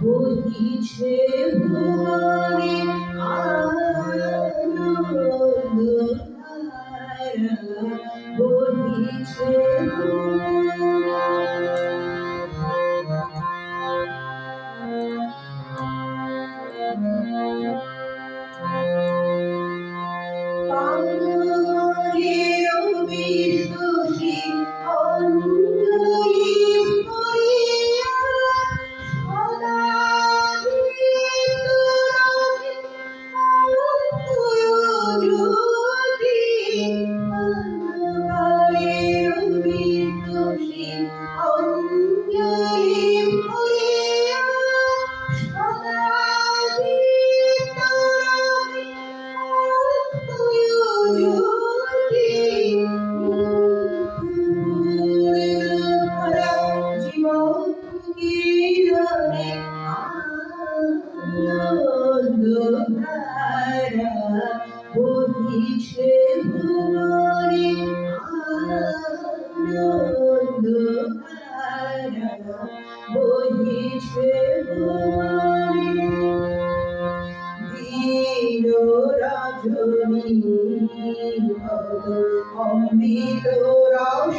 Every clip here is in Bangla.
বহিছে ভুবনে বহিছে ভুবনে। কিরণে আলোধারা বহিছে ভুবনে আলোধারা বহিছে ভুবনে দিন রজনী অমৃত রস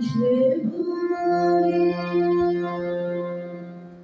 güçlü